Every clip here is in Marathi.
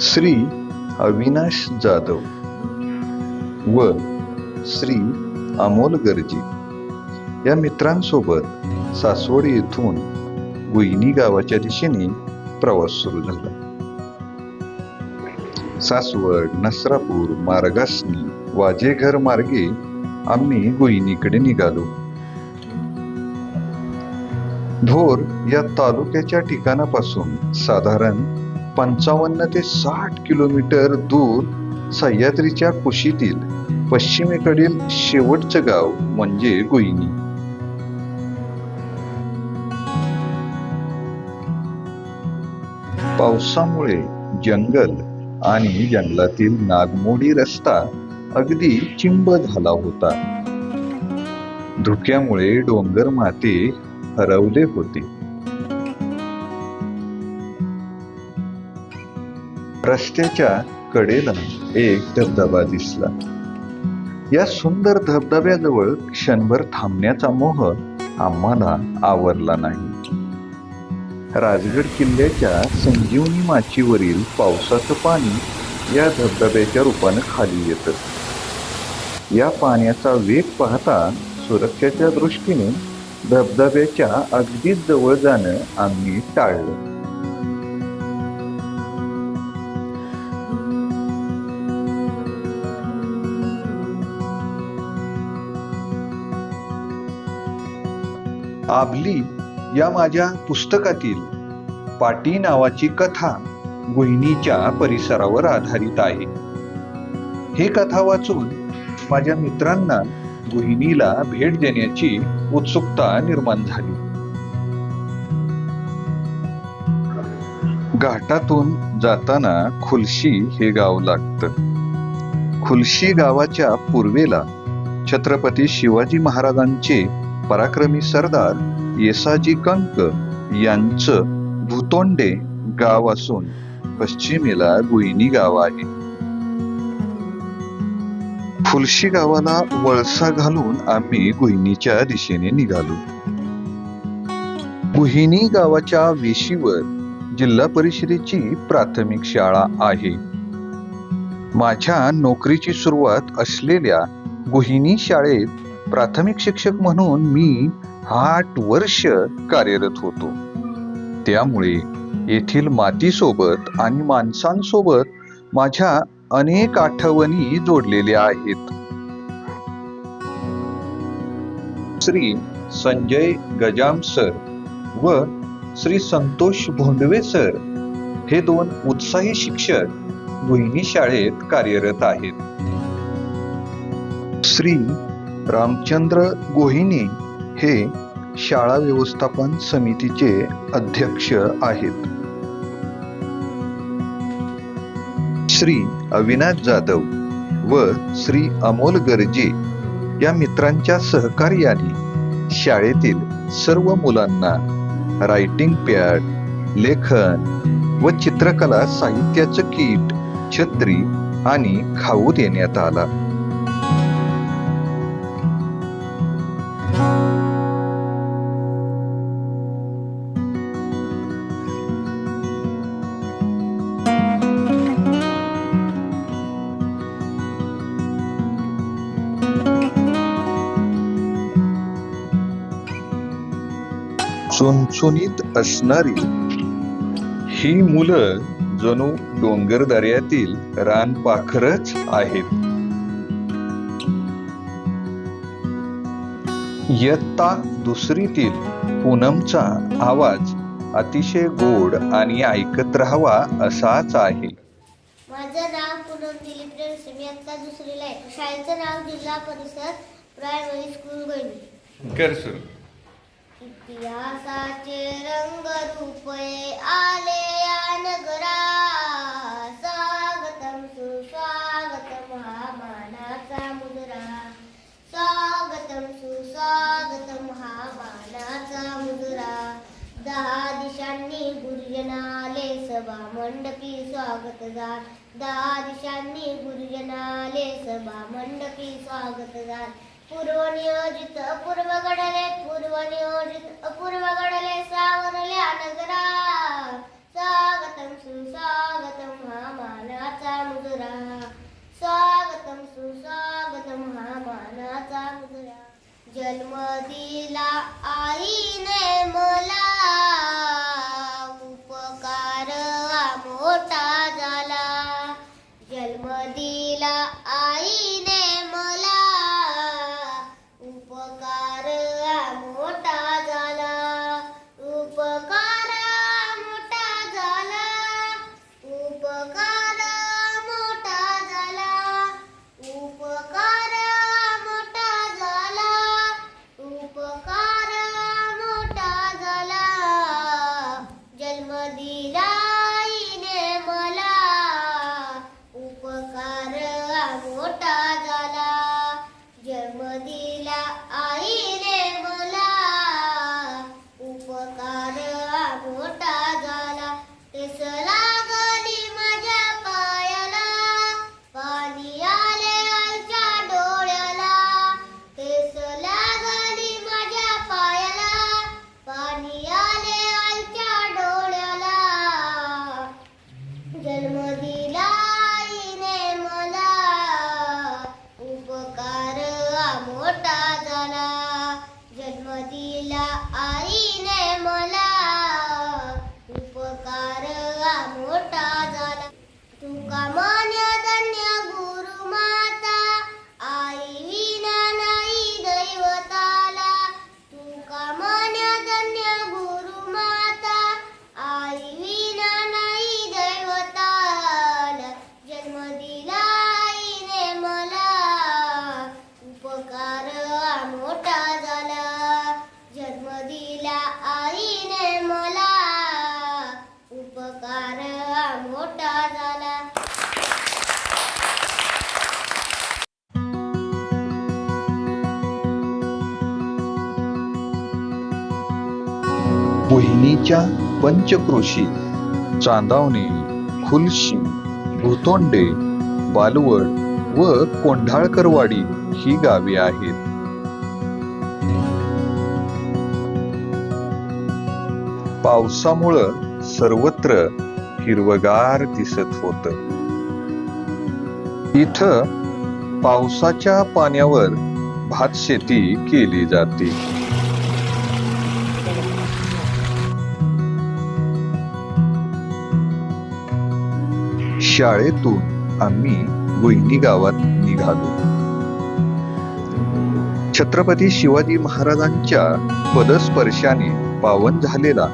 श्री अविनाश जाधव व श्री अमोल गर्जी. या मित्रांसोबत सासवड येथून गुईनी गावाच्या दिशेने प्रवास सुरू झाला. सासवड नसरापूर मार्गासनी वाजेघर मार्गे आम्ही गुईनीकडे निघालो. भोर या तालुक्याच्या ठिकाणापासून साधारण पंचावन्न ते साठ किलोमीटर दूर सह्याद्रीच्या कुशीतील पश्चिमेकडील शेवटचं गाव म्हणजे गुईनी पावसामुळे जंगल आणि जंगलातील नागमोडी रस्ता अगदी चिंब झाला होता. धुक्यामुळे डोंगर माते हरवले होते. रस्त्याच्या कडेला एक धबधबा दिसला. या सुंदर धबधब्याजवळ क्षणभर थांबण्याचा मोह आम्हाला आवरला नाही. राजगड किल्ल्याच्या संजीवनी माचीवरील पावसाचं पाणी या धबधब्याच्या रूपानं खाली येतं. या पाण्याचा वेग पाहता सुरक्षेच्या दृष्टीने धबधब्याच्या अगदीच जवळ जाणं आम्ही टाळलं. आबली या माझ्या पुस्तकातील पाटी नावाची कथा गुहिणीच्या परिसरावर आधारित आहे. हे कथा वाचून माझ्या मित्रांना गुहिणीला भेट देण्याची उत्सुकता निर्माण झाली. घाटातून जाताना खुलशी हे गाव लागतं. खुलशी गावाच्या पूर्वेला छत्रपती शिवाजी महाराजांचे पराक्रमी सरदार येसाजी कंक यांचं भूतोंडे गाव असून पश्चिमेला गुईनी गाव आहे. फुलशी गावाला वळसा घालून आम्ही गुहिनीच्या दिशेने निघालो. गुहिनी गावाच्या वेशीवर जिल्हा परिषदेची प्राथमिक शाळा आहे. माझ्या नोकरीची सुरुवात असलेल्या गुहिनी शाळेत प्राथमिक शिक्षक म्हणून मी आठ वर्ष कार्यरत होतो. त्यामुळे येथील मातीसोबत आणि माणसांसोबत माझ्या अनेक आठवणी जोडलेल्या आहेत. श्री संजय गजाम सर व श्री संतोष भोंडवे सर हे दोन उत्साही शिक्षक गुहिनी शाळेत कार्यरत आहेत. श्री रामचंद्र गोहिनी हे शाळा व्यवस्थापन समितीचे अध्यक्ष आहेत. श्री अविनाश जाधव व श्री अमोल गर्जे या मित्रांच्या सहकार्याने शाळेतील सर्व मुलांना रायटिंग पॅड लेखन व चित्रकला साहित्याचं किट छत्री आणि खाऊ देण्यात आला. चुणचुणीत असणारी. ही मुलं जणू डोंगर दर्यातील रानपाखरच आहेत. इयत्ता दुसरीतील पूनमचा आवाज अतिशय गोड आणि ऐकत राहावा असाच आहे. माझं नाव पूनम दिलीप रेवसे मी आता दुसरीला आहे. शाळेचं नाव जिल्हा परिषद प्रायमरी स्कूल गळवी कर सुरू. इतिहासाचे रंग रूपे आले या नगरा स्वागतम सुस्वागतम हा मानाचा मुजरा स्वागतम सुस्वागतम हा मानाचा मुजरा दहा दिशांनी गुरुजनाले सभा मंडपी स्वागत जात. दहा दिशांनी गुरुजनाले सभा मंडपी स्वागत जात. पूर्वनियोजित अपूर्व घडले पूर्वनियोजित अपूर्व घडले सावरल्या नगरा स्वागतम सुस्वागतम हा मानाचा मुजरा. स्वागतम सुस्वागतम हा मानाचा मुजरा. जन्म दिला दिला आईने मला उपकार हा मोठा झाला. तुका मान्य मोहिनीच्या पंचक्रोशी चांदावणे खुलशी भुतोंडे बालवड व कोंढाळकरवाडी ही गावे आहेत. पावसामुळं सर्वत्र हिरवगार दिसत होत. इथं पावसाच्या पाण्यावर भात शेती केली जाते. शाळेतून आम्ही गुईनी गावात निघालो. छत्रपती शिवाजी महाराजांच्या पदस्पर्शाने पावन झालेला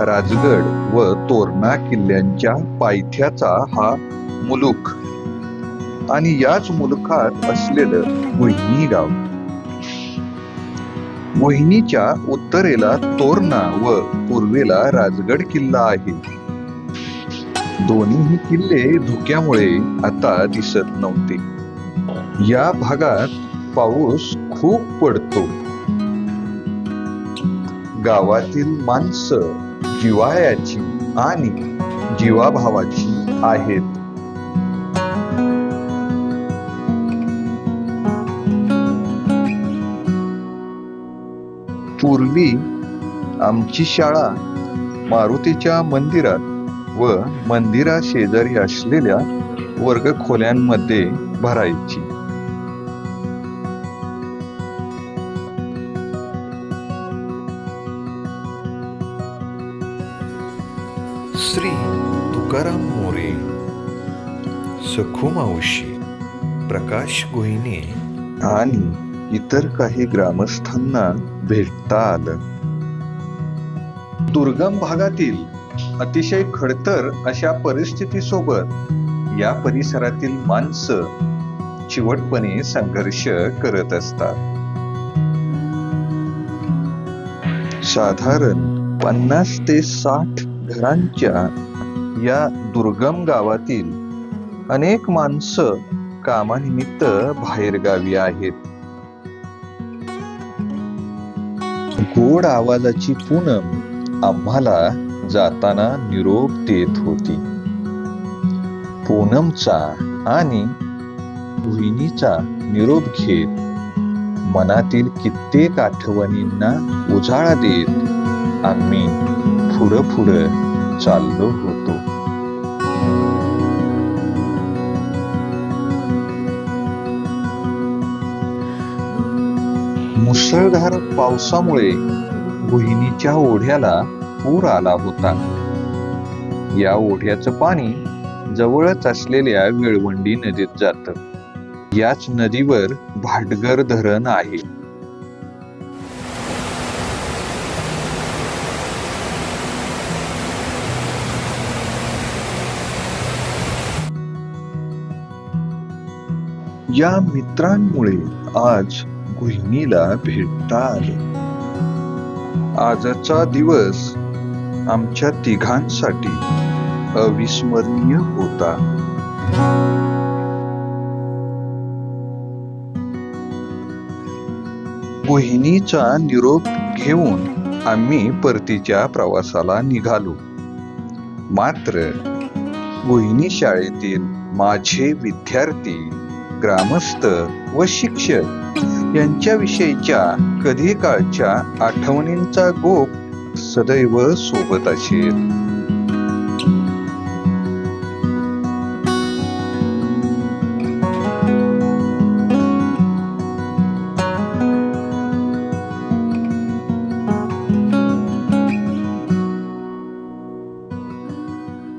राजगड व तोरणा किल्ल्यांच्या पायथ्याचा हा मुलुख आणि याच मुलुखात असलेलं गुईनी गाव. मोहिनीच्या उत्तरेला तोरणा व पूर्वेला राजगड किल्ला आहे. दोन्हीही किल्ले धुक्यामुळे आता दिसत नव्हते. या भागात पाऊस खूप पडतो. गावातील माणसं जिवाळ्याची आणि जीवाभावाची आहेत. पूर्वी आमची शाळा मारुतीच्या मंदिरात व मंदिरा शेजारी असलेल्या वर्गखोल्यांमध्ये भरायची. श्री तुकाराम मोरे सखू मावशी प्रकाश गोहिने आणि इतर काही ग्रामस्थांना भेटता आलं दुर्गम भागातील अतिशय खडतर अशा परिस्थितीसोबत या परिसरातील माणसं चिवटपणे संघर्ष करत असतात. साधारण पन्नास ते साठ घरांच्या या दुर्गम गावातील अनेक माणसं कामानिमित्त बाहेरगावी आहेत. गोड आवाजाची पूनम आम्हाला जाताना निरोप देत होती. पूनमचा आणि मोहिनीचा निरोप घेत मनातील कित्येक आठवणींना उजाळा देत आम्ही पुढं पुढं चाललो होतो. मुसळधार पावसामुळे मोहिनीच्या ओढ्याला पूर आला होता. या ओढ्याचं पाणी जवळच असलेल्या विळवंडी नदीत जात. याच नदीवर भाटगर धरण आहे. या मित्रांमुळे आज गुहिणीला भेटता आले आजचा दिवस आमच्या तिघांसाठी अविस्मरणीय होता. मोहिनीचा निरोप घेऊन आम्ही परतीच्या प्रवासाला निघालो. मात्र मोहिनी शाळेतील माझे विद्यार्थी ग्रामस्थ व शिक्षक यांच्याविषयीच्या कधी काळच्या आठवणींचा गोप सदैव सोबत असेल.